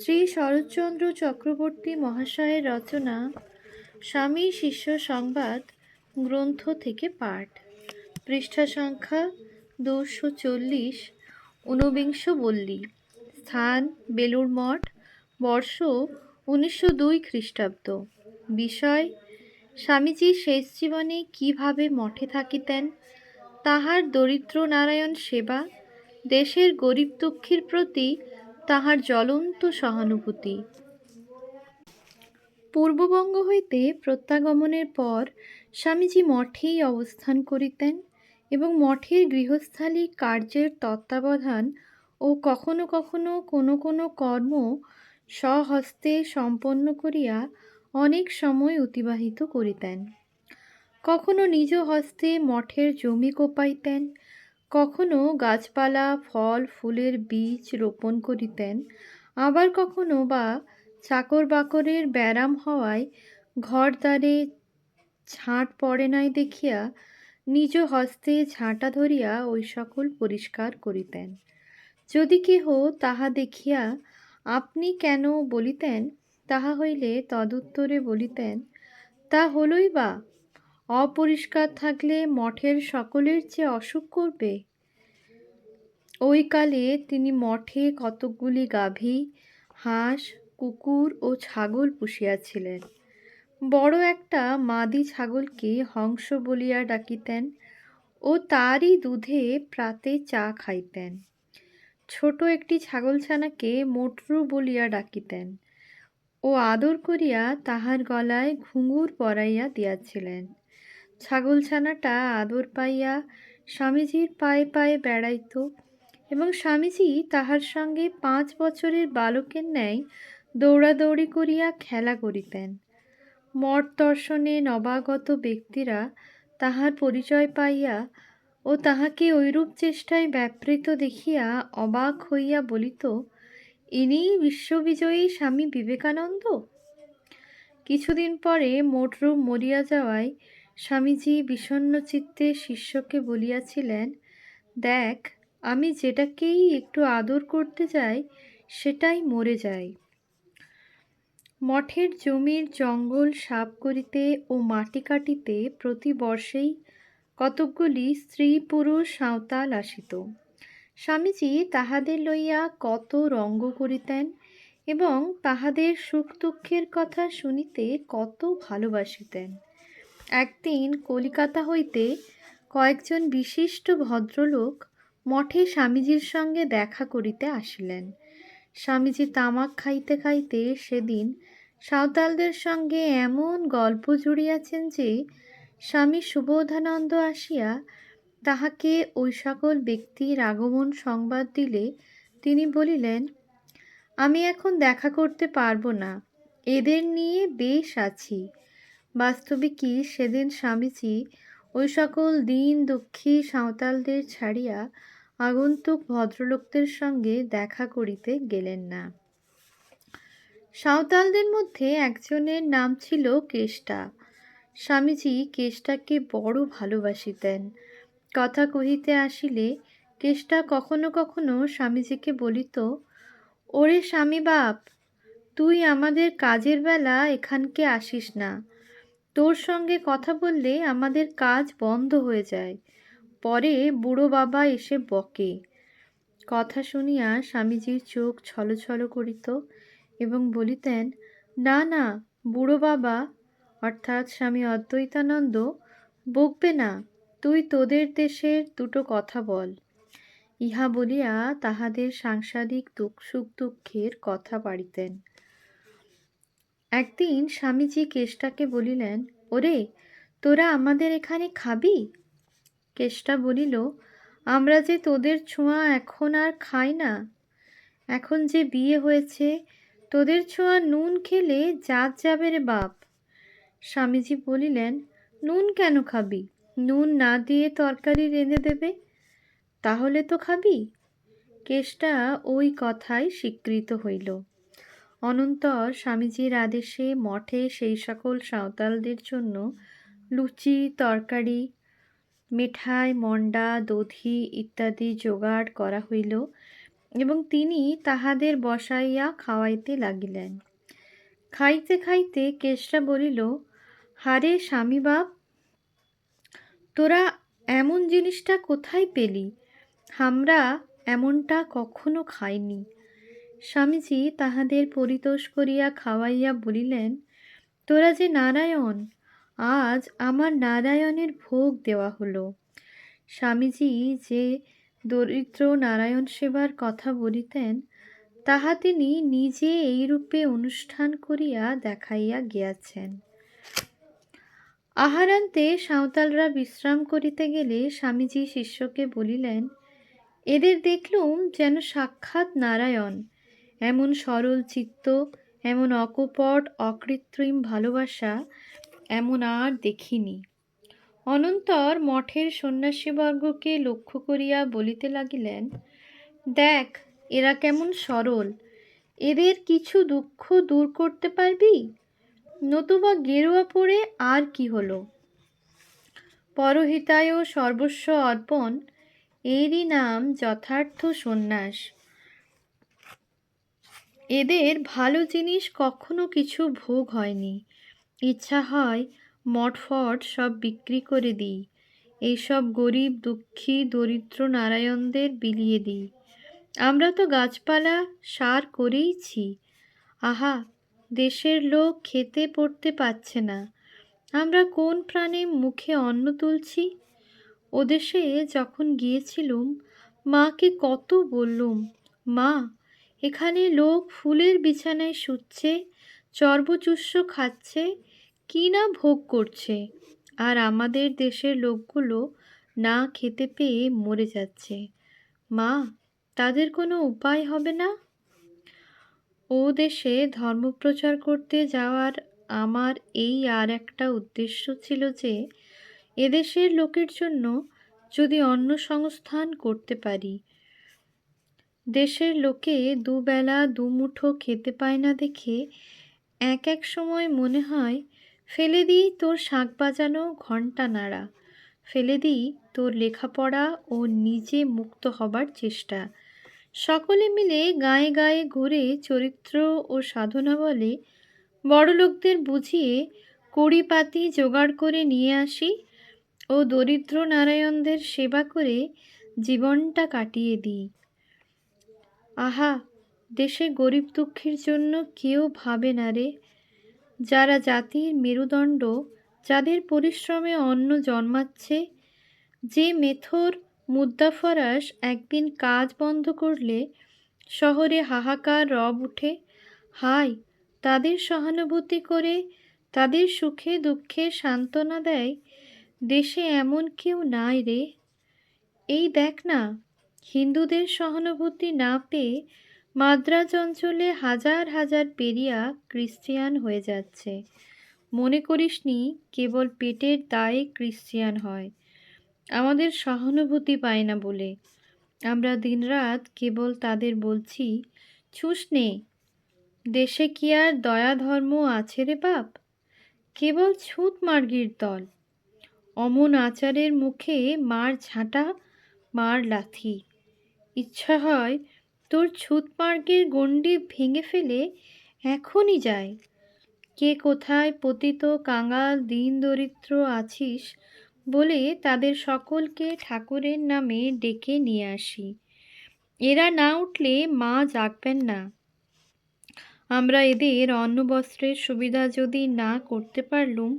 শ্রী শরৎচন্দ্র চক্রবর্তী মহাশয়ের রচনা স্বামী শিষ্য সংবাদ গ্রন্থ থেকে পাঠ। পৃষ্ঠা সংখ্যা দুশো চল্লিশ ঊনবিংশ বল্লী স্থান, বেলুড় মঠ, বর্ষ উনিশশো দুই খ্রিস্টাব্দ। বিষয়, স্বামীজি শেষ জীবনে কীভাবে মঠে থাকিতেন? তাহার দরিদ্র নারায়ণ সেবা, দেশের গরিব দুঃখীর প্রতি তাহার জ্বলন্ত সহানুভূতি। পূর্ববঙ্গ হইতে প্রত্যাগমনের পর স্বামীজি মঠেই অবস্থান করিতেন এবং মঠের গৃহস্থালী কার্যের তত্ত্বাবধান ও কখনো কখনো কোনো কোনো কর্ম স্বহস্তে সম্পন্ন করিয়া অনেক সময় অতিবাহিত করিতেন। কখনো নিজ হস্তে মঠের জমি কোপাইতেন কখনো গাছপালা, ফল, ফুলের বীজ রোপণ করিতেন, আবার কখনো বা চাকর বাকরের ব্যারাম হওয়ায় ঘরদ্বারে ঝাঁট পড়ে নাই দেখিয়া নিজ হস্তে ঝাঁটা ধরিয়া ওই সকল পরিষ্কার করিতেন। যদি কেহ তাহা দেখিয়া, আপনি কেন বলিতেন? তাহা হইলে তদুত্তরে বলিতেন, তা হলই বা অপরিষ্কার থাকলে মঠের সকলের চেয়ে অসুখ করবে। ওই কালে তিনি মঠে কতকগুলি গাভী, হাঁস, কুকুর ও ছাগল পুষিয়াছিলেন। বড় একটা মাদি ছাগলকে হংস বলিয়া ডাকিতেন ও তারই দুধে প্রাতে চা খাইতেন। ছোট একটি ছাগলছানাকে মোটরু বলিয়া ডাকিতেন ও আদর করিয়া তাহার গলায় ঘুঙুর পরাইয়া দিয়াছিলেন। ছাগলছানাটা আদর পাইয়া স্বামীজির পায়ে পায়ে বেড়াইত এবং স্বামীজি তাহার সঙ্গে পাঁচ বছরের বালকের ন্যায় দৌড়াদৌড়ি করিয়া খেলা করিতেন। মঠ দর্শনে নবাগত ব্যক্তিরা তাহার পরিচয় পাইয়া ও তাহাকে ঐরূপ চেষ্টায় ব্যাপৃত দেখিয়া অবাক হইয়া বলিত ইনিই বিশ্ববিজয়ী স্বামী বিবেকানন্দ? কিছুদিন পরে মোটরু মরিয়া যাওয়ায় স্বামীজি বিষণ্ন চিত্তে শিষ্যকে বলিয়াছিলেন, দেখ, আমি যেটাকেই একটু আদর করতে যাই, সেটাই মরে যায়। মঠের জমির জঙ্গল সাফ করিতে ও মাটি কাটিতে প্রতি বর্ষেই কতকগুলি স্ত্রী পুরুষ সাঁওতাল আসিত। স্বামীজি তাহাদের লইয়া কত রঙ্গ করিতেন এবং তাহাদের সুখ দুঃখের কথা শুনিতে কত ভালোবাসিতেন। একদিন কলিকাতা হইতে কয়েকজন বিশিষ্ট ভদ্রলোক মঠে স্বামীজির সঙ্গে দেখা করিতে আসিলেন। স্বামীজি তামাক খাইতে খাইতে সেদিন সাঁওতালদের সঙ্গে এমন গল্প জুড়িয়াছেন যে, স্বামী সুবোধানন্দ আসিয়া তাহাকে ওই সকল ব্যক্তির আগমন সংবাদ দিলে তিনি বলিলেন, আমি এখন দেখা করতে পারব না, এদের নিয়ে বেশ আছি। বাস্তবিকই সেদিন স্বামীজি ওই সকল দিন দুঃখী সাঁওতালদের ছাড়িয়া আগন্তুক ভদ্রলোকদের সঙ্গে দেখা করিতে গেলেন না। সাঁওতালদের মধ্যে একজনের নাম ছিল কেষ্টা। স্বামীজি কেষ্টাকে বড় ভালোবাসিতেন। কথা কহিতে আসিলে, কেষ্টা কখনো কখনো স্বামীজিকে বলিত, ওরে স্বামী বাপ তুই আমাদের কাজের বেলা এখানকে আসিস না। তোর সঙ্গে কথা বললে আমাদের কাজ বন্ধ হয়ে যায়। পরে বুড়ো বাবা এসে বকে। কথা শুনিয়া স্বামীজির চোখ ছলছল করিত এবং বলিতেন, না না, বুড়ো বাবা, অর্থাৎ স্বামী অদ্বৈতানন্দ, বকবে না, তুই তোদের দেশের দুটো কথা বল। ইহা বলিয়া তাহাদের সাংসারিক দুঃখ সুখ দুঃখের কথা পাড়িতেন একদিন স্বামীজি কেষ্টাকে বলিলেন, ওরে, তোরা আমাদের এখানে খাবি? কেষ্টা বলিল, আমরা যে তোদের ছোঁয়া এখন আর খাই না। এখন যে বিয়ে হয়েছে, তোদের ছোঁয়া নুন খেলে জাত যাবে রে বাপ। স্বামীজি বলিলেন, নুন কেন খাবি? নুন না দিয়ে তরকারি রেঁধে দেবে, তাহলে তো খাবি? কেষ্টা ওই কথায় স্বীকৃত হইল। অনন্তর স্বামীজির আদেশে মঠে সেই সকল সাঁওতালদের জন্য লুচি, তরকারি, মিঠাই, মন্ডা, দধি ইত্যাদি জোগাড় করা হইল এবং তিনি তাহাদের বসাইয়া খাওয়াইতে লাগিলেন। খাইতে খাইতে কেশরা বলিল, হারে স্বামী বাপ তোরা এমন জিনিসটা কোথায় পেলি? আমরা এমনটা কখনো খাইনি। স্বামীজি তাহাদের পরিতোষ করিয়া খাওয়াইয়া বলিলেন, তোরা যে নারায়ণ, আজ আমার নারায়ণের ভোগ দেওয়া হলো। স্বামীজি যে দরিদ্র নারায়ণ সেবার কথা বলিতেন, তাহা তিনি নিজে এইরূপে অনুষ্ঠান করিয়া দেখাইয়া গিয়াছেন। আহারান্তে সাঁওতালরা বিশ্রাম করিতে গেলে স্বামীজি শিষ্যকে বলিলেন, এদের দেখলুম যেন সাক্ষাৎ নারায়ণ এমন সরল চিত্ত, এমন অকপট, অকৃত্রিম ভালোবাসা, এমন আর দেখিনি। অনন্তর মঠের সন্ন্যাসীবর্গকে লক্ষ্য করিয়া বলিতে লাগিলেন, দেখ, এরা কেমন সরল। এদের কিছু দুঃখ দূর করতে পারবি? নতুবা গেরুয়া পড়ে আর কি হলো? পরহিতায় সর্বস্ব অর্পণ, এরই নাম যথার্থ সন্ন্যাস। এদের ভালো জিনিস কখনো কিছু ভোগ হয়নি। ইচ্ছা হয় মঠফট সব বিক্রি করে দিই। এইসব গরিব, দুঃখী, দরিদ্র নারায়ণদের বিলিয়ে দিই। আমরা তো গাছপালা, সার করেইছি। আহা, দেশের লোক খেতে পড়তে পাচ্ছে না। আমরা কোন প্রাণে মুখে অন্ন তুলছি? ওদেশে যখন গিয়েছিলুম, মাকে কত বললুম, মা এখানে লোক ফুলের বিছানায় শুচ্ছে চর্বচুষ্য খাচ্ছে, কি না ভোগ করছে। আর আমাদের দেশের লোকগুলো না খেতে পেয়ে মরে যাচ্ছে। মা, তাদের কোনো উপায় হবে না? ও দেশে ধর্মপ্রচার করতে যাওয়ার আমার এই আর একটা উদ্দেশ্য ছিল যে, এদেশের লোকের জন্য যদি অন্ন সংস্থান করতে পারি দেশের লোকে দুবেলা দুমুঠো খেতে পায় না দেখে এক এক সময় মনে হয়, ফেলে দিই তোর শাঁখ বাজানো ঘণ্টা নাড়া। ফেলে দিই তোর লেখাপড়া ও নিজে মুক্ত হবার চেষ্টা সকলে মিলে গায়ে গায়ে ঘুরে চরিত্র ও সাধনা বলে, বড়লোকদের বুঝিয়ে কড়িপাতি জোগাড় করে নিয়ে আসি ও দরিদ্র নারায়ণদের সেবা করে জীবনটা কাটিয়ে দিই। আহা, দেশে গরিব দুঃখীর জন্য কেউ ভাবে না রে। যারা জাতির মেরুদণ্ড, যাদের পরিশ্রমে অন্ন জন্মাচ্ছে, যে মেথর মুদ্রাফরাস একদিন কাজ বন্ধ করলে শহরে হাহাকার রব উঠে। হায়, তাদের সহানুভূতি করে তাদের সুখে দুঃখে সান্ত্বনা দেয়, দেশে এমন কেউ নাই রে। এই দেখ না হিন্দুদের সহানুভূতি না পেয়ে মাদ্রাজ অঞ্চলে হাজার হাজার পেরিয়া ক্রিশ্চিয়ান হয়ে যাচ্ছে। মনে করিসনি কেবল পেটের দায়ে ক্রিশ্চিয়ান হয়। আমাদের সহানুভূতি পায় না বলে। আমরা দিনরাত কেবল তাদের বলছি, ছুস নে, দেশে কি আর দয়া ধর্ম আছে রে বাপ? কেবল ছুঁত মার্গির দল। অমন আচারের মুখে মার ঝাঁটা, মার লাথি। ইচ্ছা হয় তোর ছুতমার্গের গণ্ডি ভেঙে ফেলে এখনই যায় কে কোথায় পতিত কাঙাল দিন দরিদ্র আছিস বলে তাদের সকলকে ঠাকুরের নামে ডেকে নিয়ে আসি। এরা না উঠলে মা জাগবেন না। আমরা এদের অন্ন বস্ত্রের সুবিধা যদি না করতে পারলুম,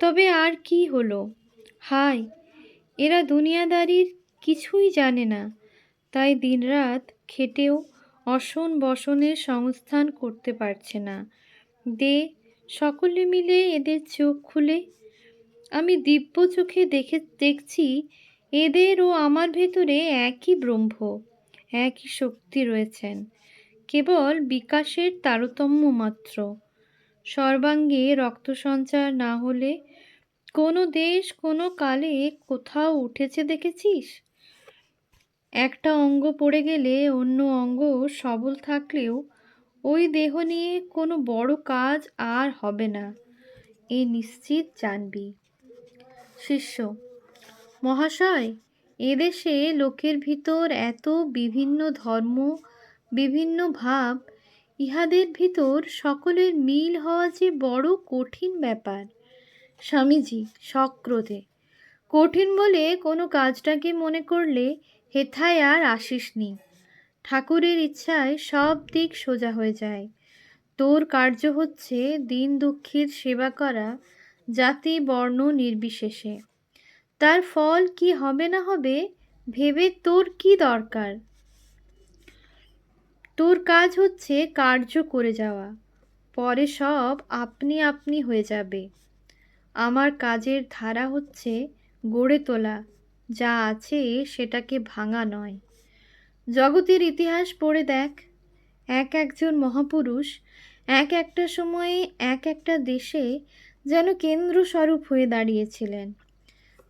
তবে আর কি হলো? হায়, এরা দুনিয়াদারির কিছুই জানে না। তাই দিনরাত খেটেও অসন বসনের সংস্থান করতে পারছে না। দে, সকলে মিলে এদের চোখ খুলে। আমি দিব্য চোখে দেখে, দেখছি এদের ও আমার ভেতরে একই ব্রহ্ম, একই শক্তি রয়েছেন। কেবল বিকাশের তারতম্য মাত্র। সর্বাঙ্গে রক্ত সঞ্চার না হলে কোনো দেশ কোনো কালে কোথাও উঠেছে দেখেছিস? একটা অঙ্গ পড়ে গেলে অন্য অঙ্গ সবল থাকলেও ওই দেহ নিয়ে কোনো বড় কাজ আর হবে না। এ নিশ্চিত জানবি। শিষ্য, মহাশয়, এদেশে লোকের ভিতর এত বিভিন্ন ধর্ম, বিভিন্ন ভাব, ইহাদের ভিতর সকলের মিল হওয়া যে বড় কঠিন ব্যাপার। স্বামীজি, সক্রোধে, কঠিন বলে কোনো কাজটাকে মনে করলে হেথায় আর আসিস নি। ঠাকুরের ইচ্ছায় সব দিক সোজা হয়ে যায়। তোর কার্য হচ্ছে দিন দুঃখীর সেবা করা, জাতি বর্ণ নির্বিশেষে। তার ফল কি হবে না হবে, ভেবে তোর কি দরকার? তোর কাজ হচ্ছে কার্য করে যাওয়া। পরে সব আপনি আপনি হয়ে যাবে। আমার কাজের ধারা হচ্ছে গড়ে তোলা। যা আছে সেটাকে ভাঙা নয়। জগতের ইতিহাস পড়ে দেখ। এক একজন মহাপুরুষ এক একটা সময়ে এক একটা দেশে যেন কেন্দ্রস্বরূপ হয়ে দাঁড়িয়েছিলেন।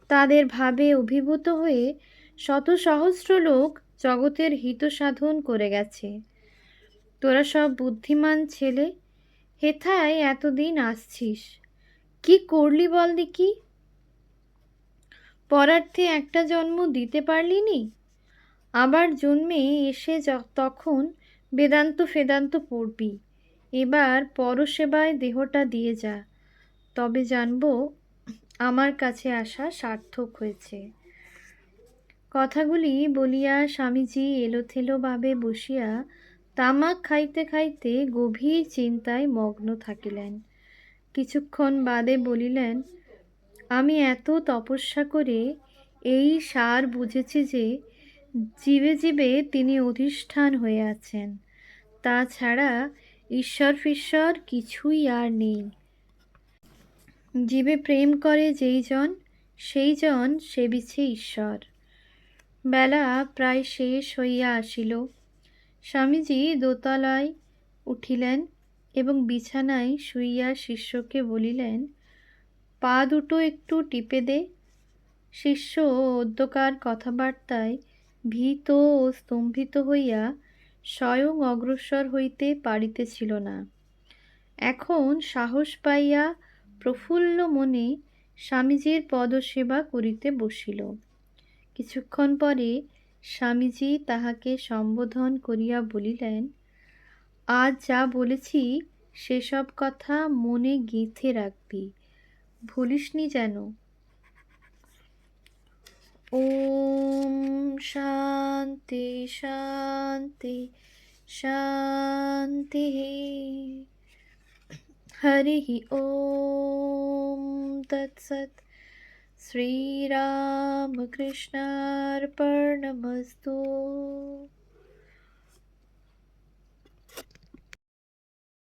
তাদের ভাবে অভিভূত হয়ে শত সহস্র লোক জগতের হিত সাধন করে গেছে। তোরা সব বুদ্ধিমান ছেলে, হেথায় এতদিন আসছিস। কি করলি বল দেখি? পরার্থে একটা জন্ম দিতে পারলি নি আবার জন্মে এসে তখন বেদান্ত ফেদান্ত পড়বি। এবার পরসেবায় দেহটা দিয়ে যা। তবে জানব আমার কাছে আসা সার্থক হয়েছে। কথাগুলি বলিয়া স্বামীজি এলোথেলোভাবে বসিয়া তামাক খাইতে খাইতে গভীর চিন্তায় মগ্ন থাকিলেন। কিছুক্ষণ বাদে বলিলেন আমি এত তপস্যা করে এই সার বুঝেছি যে জীবে জীবে তিনি অধিষ্ঠান হয়ে আছেন। তাছাড়া ঈশ্বর ফিশ্বর কিছুই আর নেই। জীবে প্রেম করে যেই জন, সেই জন সেবিছে ঈশ্বর। বেলা প্রায় শেষ হইয়া আসিল। স্বামীজি দোতলায় উঠিলেন এবং বিছানায় শুইয়া শিষ্যকে বলিলেন পা দুটো একটু টিপে দে। শিষ্য অধ্যকার কথাবার্তায় ভীত ও স্তম্ভিত হইয়া স্বয়ং অগ্রসর হইতে পারিতেছিল না। এখন সাহস পাইয়া প্রফুল্ল মনে স্বামীজির পদসেবা করিতে বসিল। কিছুক্ষণ পরে স্বামীজি তাহাকে সম্বোধন করিয়া বলিলেন, আজ যা বলেছি, সেসব কথা মনে গেঁথে রাখবি। ভুলিসনি যেন ওম শান্তি শান্তি শান্তি হরি ওম তৎসৎ श्रीरामकृष्णार्पणमस्तु